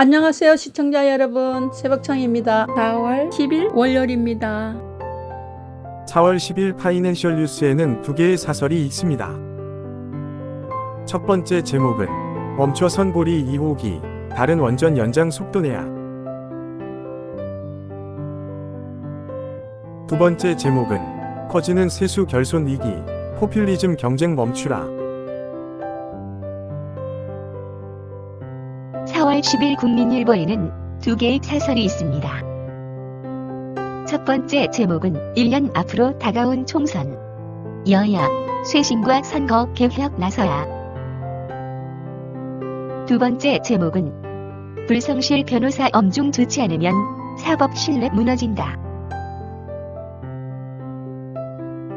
안녕하세요 시청자 여러분 새벽창입니다 4월 10일 월요일입니다 4월 10일 파이낸셜 뉴스에는 두 개의 사설이 있습니다. 첫 번째 제목은 멈춰선 보리 2호기 다른 원전 연장 속도 내야. 두 번째 제목은 커지는 세수 결손 위기 포퓰리즘 경쟁 멈추라. 10일 국민일보에는 두 개의 사설이 있습니다. 첫 번째 제목은 1년 앞으로 다가온 총선. 여야, 쇄신과 선거 개혁 나서야. 두 번째 제목은 불성실 변호사 엄중 좋지 않으면 사법 신뢰 무너진다.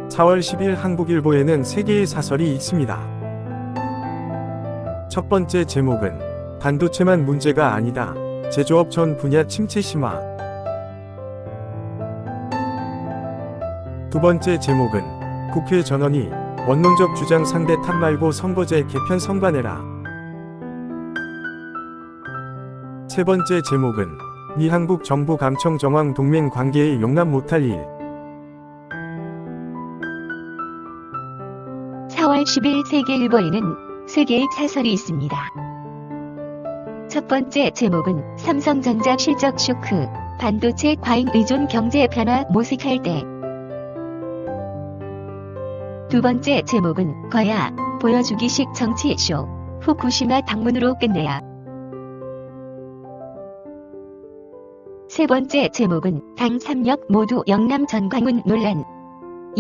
4월 10일 한국일보에는 세 개의 사설이 있습니다. 첫 번째 제목은 반도체만 문제가 아니다. 제조업 전 분야 침체 심화. 두 번째 제목은 국회 전원이 원론적 주장 상대 탓 말고 선거제 개편 선관해라. 세 번째 제목은 미 한국 정부 감청 정황 동맹 관계에 용납 못할 일. 4월 10일 세계 일보에는 세 개의 사설이 있습니다. 첫 번째 제목은 삼성전자 실적 쇼크, 반도체 과잉 의존 경제 변화 모색할 때. 두 번째 제목은 거야, 보여주기식 정치쇼, 후쿠시마 방문으로 끝내야. 세 번째 제목은 당 3역 모두 영남 전광훈 논란.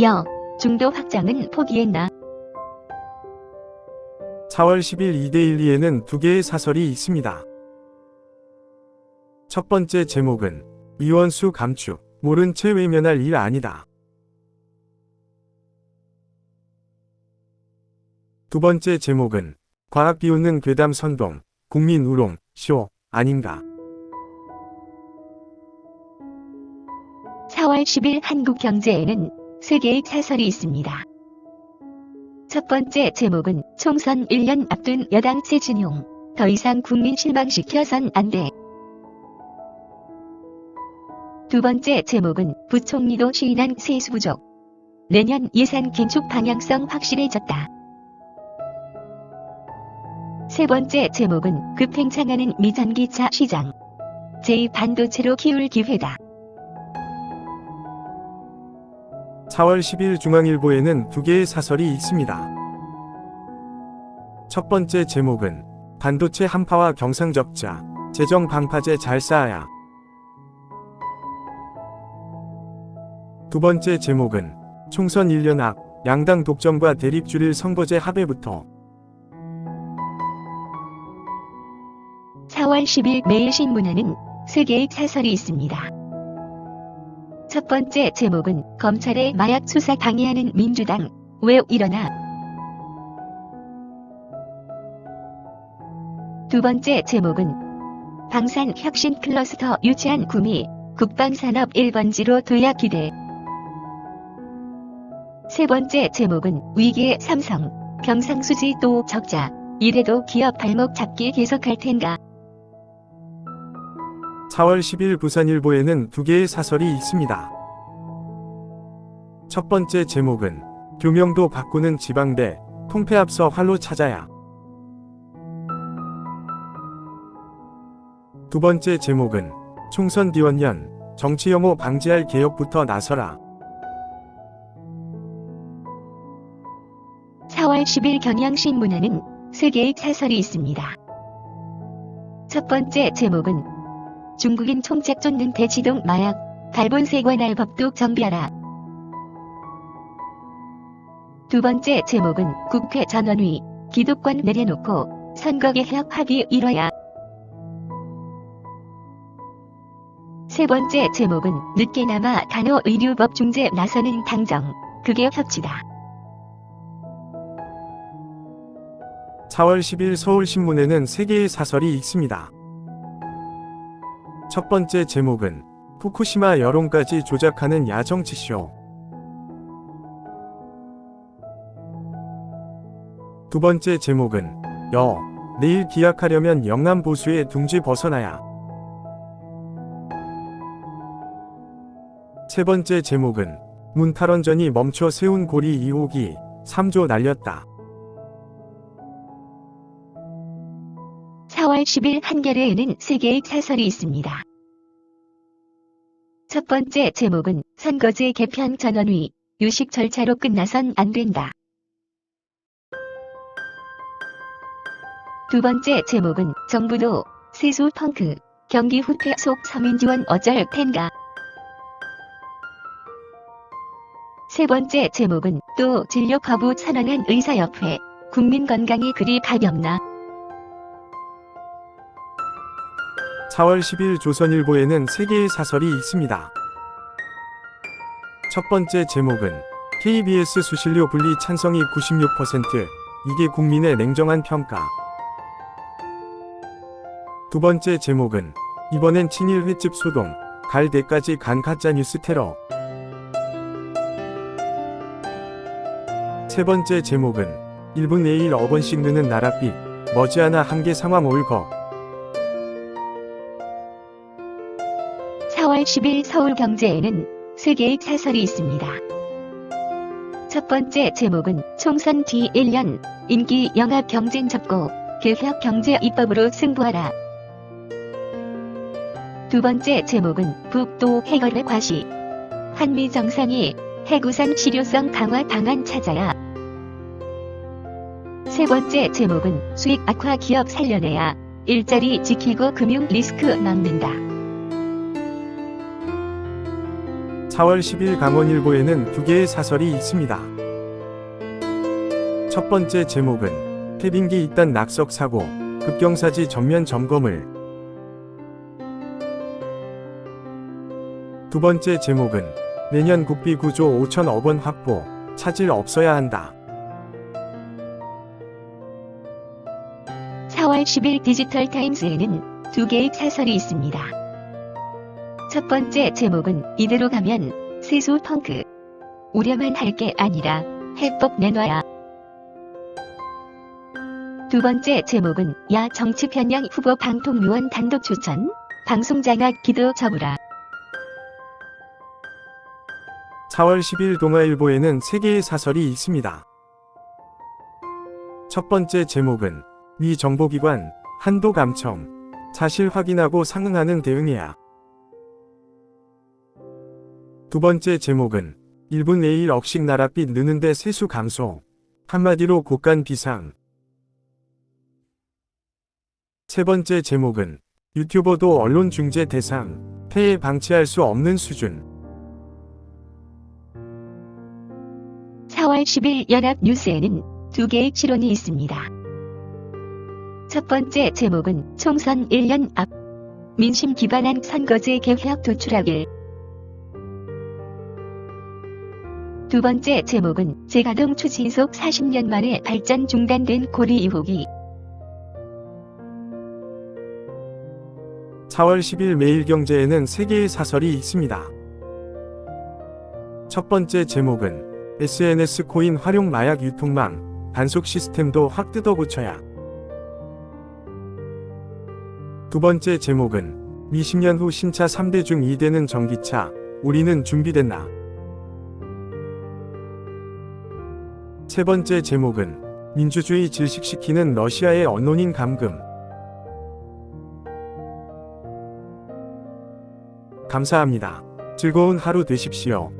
여, 중도 확장은 포기했나? 4월 10일 2대1리에는 두 개의 사설이 있습니다. 첫 번째 제목은 위원수 감축, 모른 채 외면할 일 아니다. 두 번째 제목은 과학 비웃는 괴담 선동, 국민 우롱, 쇼, 아닌가. 4월 10일 한국경제에는 세 개의 사설이 있습니다. 첫 번째 제목은 총선 1년 앞둔 여당 최진용. 더 이상 국민 실망시켜선 안 돼. 두 번째 제목은 부총리도 시인한 세수 부족. 내년 예산 긴축 방향성 확실해졌다. 세 번째 제목은 급팽창하는 미전기차 시장. 제2반도체로 키울 기회다. 4월 10일 중앙일보에는 두 개의 사설이 있습니다. 첫 번째 제목은 반도체 한파와 경상적자, 재정 방파제 잘 쌓아야. 두 번째 제목은 총선 1년 앞 양당 독점과 대립 줄일 선거제 합의부터 4월 10일 매일신문에는 세 개의 사설이 있습니다. 첫 번째 제목은 검찰의 마약 수사 방해하는 민주당 왜 일어나? 두 번째 제목은 방산 혁신 클러스터 유치한 구미 국방산업 1번지로 도약 기대. 세 번째 제목은 위기의 삼성 경상수지 또 적자 이래도 기업 발목 잡기 계속할 텐가. 4월 10일 부산일보에는 두 개의 사설이 있습니다. 첫 번째 제목은 교명도 바꾸는 지방대 통폐합서 활로 찾아야. 두 번째 제목은 총선 기원년 정치 혐오 방지할 개혁부터 나서라. 4월 10일 경향신문에는 세 개의 사설이 있습니다. 첫 번째 제목은 중국인 총책 쫓는 대치동 마약 갈본세 관할 법도 정비하라. 두 번째 제목은 국회 전원위 기득권 내려놓고 선거개혁 합의 이뤄야. 세 번째 제목은 늦게나마 간호의료법 중재 나서는 당정 그게 협치다. 4월 10일 서울신문에는 세 개의 사설이 있습니다. 첫 번째 제목은 후쿠시마 여론까지 조작하는 야정치쇼. 두 번째 제목은 여 내일 기약하려면 영남 보수의 둥지 벗어나야. 세 번째 제목은 문탈원전이 멈춰 세운 고리 2호기 3조 날렸다. 4월 10일 한겨레에는 세 개의 사설이 있습니다. 첫 번째 제목은 선거제 개편 전원위 유식 절차로 끝나선 안 된다. 두 번째 제목은 정부도 세수 펑크 경기 후퇴 속 서민 지원 어쩔 텐가. 세 번째 제목은 또 진료 거부 선언한 의사협회 국민 건강이 그리 가볍나. 4월 10일 조선일보에는 세 개의 사설이 있습니다. 첫 번째 제목은 KBS 수신료 분리 찬성이 96% 이게 국민의 냉정한 평가. 두 번째 제목은 이번엔 친일 횟집 소동 갈 때까지 간 가짜뉴스 테러. 세 번째 제목은 1분 내일 어번씩 느는 나랏빛 머지않아 한계 상황 올거. 4월 10일 서울 경제에는 세 개의 사설이 있습니다. 첫 번째 제목은 총선 뒤 1년 인기 영합 경쟁 접고 개혁 경제 입법으로 승부하라. 두 번째 제목은 북도 해결의 과시. 한미 정상이 해구산 실효성 강화 방안 찾아야. 세 번째 제목은 수익 악화 기업 살려내야 일자리 지키고 금융 리스크 막는다. 4월 10일 강원일보에는 두 개의 사설이 있습니다. 첫 번째 제목은 태빙기 잇단 낙석 사고, 급경사지 전면 점검을. 두 번째 제목은 내년 국비 9조 5천억 원 확보, 차질 없어야 한다. 4월 10일 디지털 타임스에는 두 개의 사설이 있습니다. 첫 번째 제목은 이대로 가면 세수 펑크. 우려만 할 게 아니라 해법 내놔야. 두 번째 제목은 야 정치 편향 후보 방통위원 단독 추천. 방송 장악 기도 접으라. 4월 10일 동아일보에는 세 개의 사설이 있습니다. 첫 번째 제목은 미 정보기관 한도 감청 사실 확인하고 상응하는 대응이야. 두 번째 제목은 1분 내일 억씩 나랏빛 느는데 세수 감소 한마디로 곳간 비상. 세 번째 제목은 유튜버도 언론 중재 대상 폐해 방치할 수 없는 수준. 4월 10일 연합 뉴스에는 두 개의 실론이 있습니다. 첫 번째 제목은 총선 1년 앞 민심 기반한 선거제 개혁 도출하길. 두 번째 제목은 재가동 추진 속 40년 만에 발전 중단된 고리 2호기. 4월 10일 매일경제에는 세 개의 사설이 있습니다. 첫 번째 제목은 SNS 코인 활용 마약 유통망 단속 시스템도 확 뜯어 고쳐야. 두 번째 제목은 미 10년 후 신차 3대 중 2대는 전기차, 우리는 준비됐나? 세 번째 제목은 민주주의 질식시키는 러시아의 언론인 감금. 감사합니다. 즐거운 하루 되십시오.